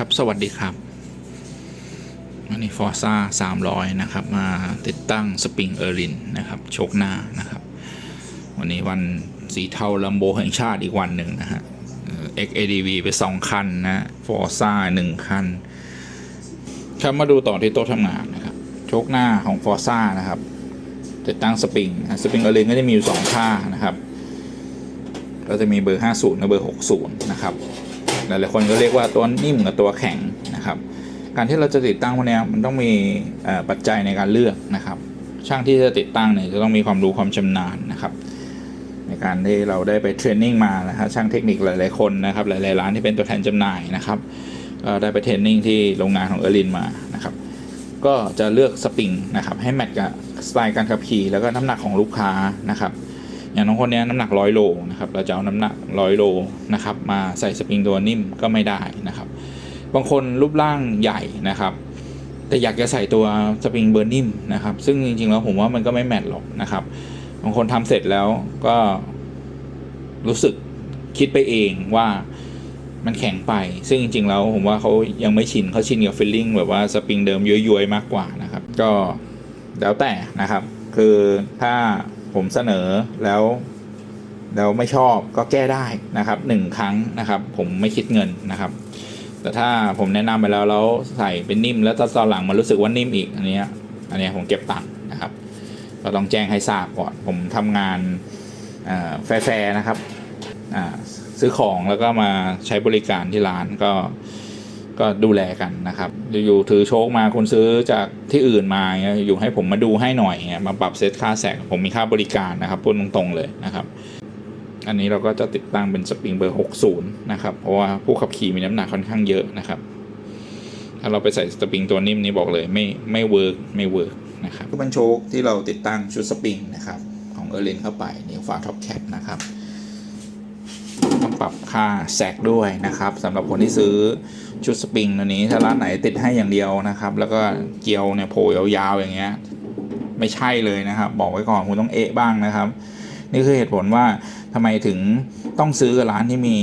ครับ สวัสดีครับวันนี้ฟอร์ซ่า300นะครับ มาติดตั้งสปริงเออร์ลินนะครับโชคหน้านะครับ วันนี้วันสีเทาลัมโบแห่งชาติอีกวันหนึ่งนะฮะเอ่อ XADV ไป2คันนะฟอร์ซ่า1คัน ครับมาดูต่อที่โต๊ะทำงานนะครับโชคหน้าของฟอร์ซ่านะครับ ติดตั้งสปริงสปริงเออร์ลินก็จะมีอยู่2ค่านะครับ ก็จะมีเบอร์ 50กับเบอร์ 60 นะครับ หลายๆคนก็เรียกว่าตัวนิ่มกับตัวแข็งนะครับ การที่เราจะติดตั้งพวกนี้มันต้องมีปัจจัยในการเลือกนะครับ ช่างที่จะติดตั้งเนี่ยจะต้องมีความรู้ความชำนาญนะครับ ในการที่เราได้ไปเทรนนิ่งมานะครับช่างเทคนิคหลาย ๆคนนะครับหลายๆร้านที่เป็นตัวแทนจำหน่ายนะครับได้ไปเทรนนิ่งที่โรงงานของเออรินมานะครับก็จะเลือกสปริงนะครับให้แมทกับสไตล์การขับขี่แล้วก็น้ำหนักของลูกค้านะครับ อย่างน้องคนนี้น้ำหนักร้อยโลนะครับเราจะเอาน้ำหนักร้อยโลนะครับมาใส่สปริงตัวนิ่มก็ไม่ได้นะครับ บางคนรูปร่างใหญ่นะครับ แต่อยากจะใส่ตัวสปริงเบอร์นิ่มนะครับ ซึ่งจริงๆแล้วผมว่ามันก็ไม่แมทหรอกนะครับบางคนทำเสร็จแล้วก็รู้สึกคิดไปเองว่ามันแข็งไป ซึ่งจริงๆแล้วผมว่าเขายังไม่ชินเขาชินกับฟีลลิ่งแบบว่าสปริงเดิมย้วยๆมากกว่านะครับ ก็แล้วแต่นะครับ คือถ้า ผมเสนอแล้วแล้วไม่ชอบก็แก้ได้นะครับหนึ่งครั้งนะครับ ผมไม่คิดเงินนะครับ แต่ถ้าผมแนะนำไปแล้วแล้วใส่เป็นนิ่ม แล้วตอนหลังมันรู้สึกว่านิ่มอีกอันนี้อันนี้ผมเก็บตังค์นะครับก็ต้องแจ้งให้ทราบก่อนผมทำงานแฟร์ๆนะครับซื้อของแล้วก็มาใช้บริการที่ร้านก็ ก็ดูแลกันนะครับอยู่ถือโชคมาคุณซื้อจากที่อื่นมาอยู่ให้ผมมาดูให้หน่อยมาปรับเซตค่าแสกผมมีค่าบริการนะครับพูดตรงๆเลยนะครับอันนี้เราก็จะติดตั้งเป็นสปริงเบอร์ 60 นะครับเพราะว่าผู้ขับขี่มีน้ำหนักค่อนข้างเยอะนะครับ ถ้าเราไปใส่สปริงตัวนิ่มนี่บอกเลยไม่ไม่เวิร์กไม่เวิร์กนะครับก็เป็นโชคที่เราติดตั้งชุดสปริงนะครับของเออร์เลนเข้าไปนี่ฝาท็อปแคปนะครับ ปรับค่าแซกด้วยนะครับสำหรับคนที่ซื้อชุดสปริงตัวนี้ถ้าร้านไหนติดให้อย่างเดียวนะครับ แล้วก็เกลียวเนี่ยโผล่ยาวๆอย่างเงี้ยไม่ใช่เลยนะครับ บอกไว้ก่อนคุณต้องเอะบ้างนะครับ นี่คือเหตุผลว่าทำไมถึงต้องซื้อร้านที่มี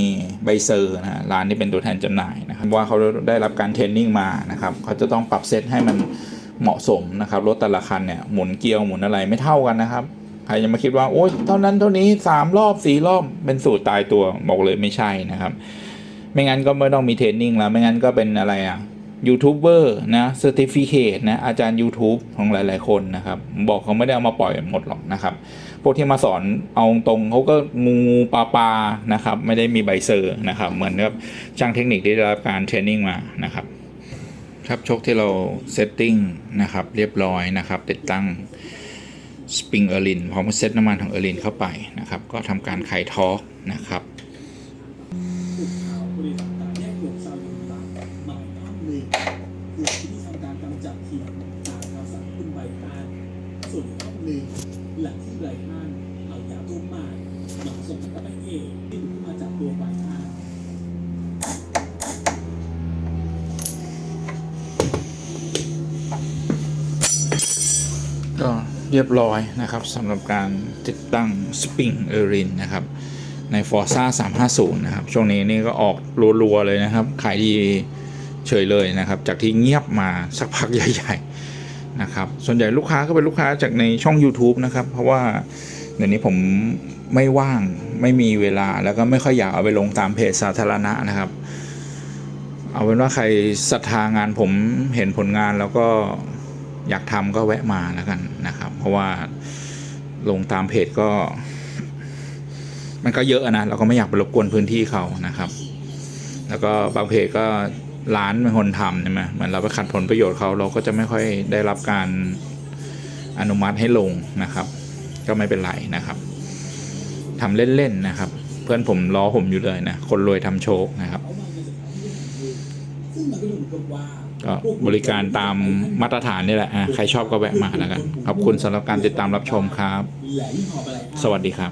ใบเซอร์นะร้านที่เป็นตัวแทนจำหน่ายนะครับว่าเขาได้รับการเทรนนิ่งมานะครับเขาจะต้องปรับเซตให้มันเหมาะสมนะครับรถแต่ละคันเนี่ยหมุนเกลียวหมุนอะไรไม่เท่ากันนะครับ ใครจะมาคิดว่าโอ้ยเท่านั้นเท่านี้สามรอบสี่รอบเป็นสูตรตายตัวบอกเลยไม่ใช่นะครับ ไม่งั้นก็ไม่ต้องมีเทรนนิ่งแล้ว ไม่งั้นก็เป็นอะไรอะยูทูบเบอร์นะเซอร์ติฟิเคตนะอาจารย์ YouTube ของหลาย ๆ คนนะครับ บอกเขาไม่ได้เอามาปล่อยหมดหรอกนะครับ พวกที่มาสอนเอาตรงเขาก็งูปลาปลานะครับ ไม่ได้มีใบเซอร์นะครับ เหมือนกับช่างเทคนิคที่ได้รับการเทรนนิ่งมานะครับครับชกที่เราเซตติ้งนะครับ เรียบร้อยนะครับ ติดตั้ง สปริงเออร์ลินพร้อมกับเซตน้ำมันของเออร์ลินเข้าไปนะครับ ก็ทำการไขทอร์กนะครับหลินต่างที่ทำการห้าพหนึ่งเอายาตัวม่หลังส่งกับไปเองที่มาจากตัวใบพัดก็ เรียบร้อยนะครับสำหรับการติดตั้งสปริงเออรินนะครับใน Forza 350 นะครับ ช่วงนี้นี่ก็ออกรัวๆเลยนะครับ ขายดีเฉยเลยนะครับ จากที่เงียบมาสักพักใหญ่ๆนะครับ ส่วนใหญ่ลูกค้าก็เป็นลูกค้าจากในช่อง YouTube นะครับ เพราะว่าเดี๋ยวนี้ผมไม่ว่างไม่มีเวลาแล้วก็ไม่ค่อยอยากเอาไปลงตามเพจสาธารณะนะครับ เอาเป็นว่าใครศรัทธางานผมเห็นผลงานแล้วก็อยากทำก็แวะมาแล้วกันนะครับะว่าลงตามเพจก็ มันก็เยอะนะเราก็ไม่อยากไปรบกวนพื้นที่เขานะครับ แล้วก็บางเพจก็ร้านเป็นคนทำใช่ไหมเหมือนเราไปขัดผลประโยชน์เขาเราก็จะไม่ค่อยได้รับการอนุมัติให้ลงนะครับ ก็ไม่เป็นไรนะครับทำเล่นๆนะครับ เพื่อนผมล้อผมอยู่เลยนะคนรวยทำโชคนะครับซึ่งมันก็ดูเหมือนกับว่า ก็บริการตามมาตรฐานนี่แหละอะใครชอบก็แวะมาแล้วกันขอบคุณสำหรับการติดตามรับชมครับ สวัสดีครับ